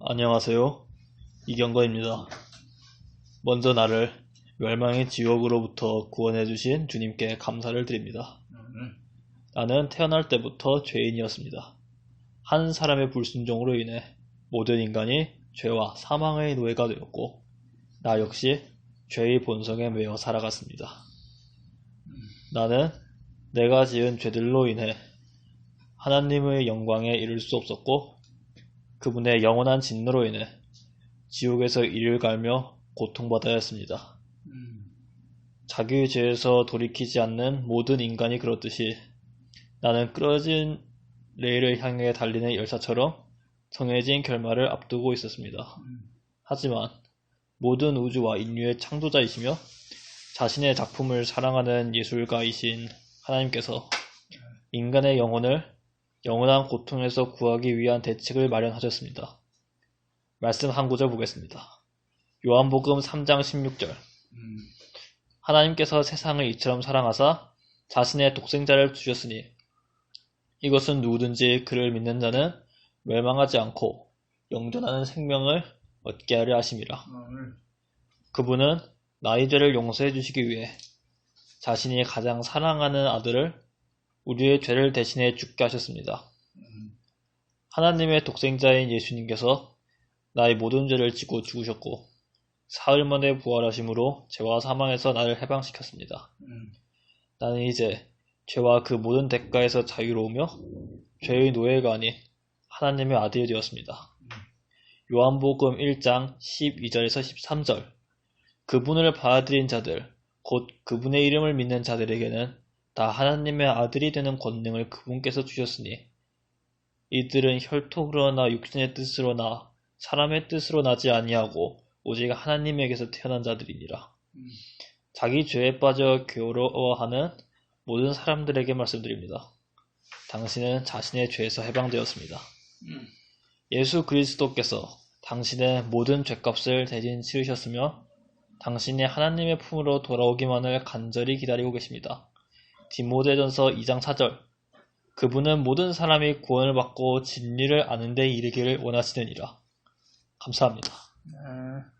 안녕하세요. 이경건입니다. 먼저 나를 멸망의 지옥으로부터 구원해주신 주님께 감사를 드립니다. 나는 태어날 때부터 죄인이었습니다. 한 사람의 불순종으로 인해 모든 인간이 죄와 사망의 노예가 되었고, 나 역시 죄의 본성에 매여 살아갔습니다. 나는 내가 지은 죄들로 인해 하나님의 영광에 이를 수 없었고, 그분의 영원한 진노로 인해 지옥에서 이를 갈며 고통받아야 했습니다. 자기의 죄에서 돌이키지 않는 모든 인간이 그렇듯이 나는 끌어진 레일을 향해 달리는 열차처럼 정해진 결말을 앞두고 있었습니다. 하지만 모든 우주와 인류의 창조자이시며 자신의 작품을 사랑하는 예술가이신 하나님께서 인간의 영혼을 영원한 고통에서 구하기 위한 대책을 마련하셨습니다. 말씀 한 구절 보겠습니다. 요한복음 3장 16절 하나님께서 세상을 이처럼 사랑하사 자신의 독생자를 주셨으니 이것은 누구든지 그를 믿는 자는 멸망하지 않고 영존하는 생명을 얻게 하려 하심이라. 그분은 나의 죄를 용서해 주시기 위해 자신이 가장 사랑하는 아들을 우리의 죄를 대신해 죽게 하셨습니다. 하나님의 독생자인 예수님께서 나의 모든 죄를 지고 죽으셨고 사흘 만에 부활하심으로 죄와 사망에서 나를 해방시켰습니다. 나는 이제 죄와 그 모든 대가에서 자유로우며 죄의 노예가 아닌 하나님의 아들이 되었습니다. 요한복음 1장 12절에서 13절 그분을 받아들인 자들 곧 그분의 이름을 믿는 자들에게는 다 하나님의 아들이 되는 권능을 그분께서 주셨으니 이들은 혈통으로나 육신의 뜻으로나 사람의 뜻으로 나지 아니하고 오직 하나님에게서 태어난 자들이니라. 자기 죄에 빠져 괴로워하는 모든 사람들에게 말씀드립니다. 당신은 자신의 죄에서 해방되었습니다. 예수 그리스도께서 당신의 모든 죄값을 대신 치르셨으며 당신이 하나님의 품으로 돌아오기만을 간절히 기다리고 계십니다. 디모데전서 2장 4절 그분은 모든 사람이 구원을 받고 진리를 아는 데 이르기를 원하시느니라. 감사합니다. 네.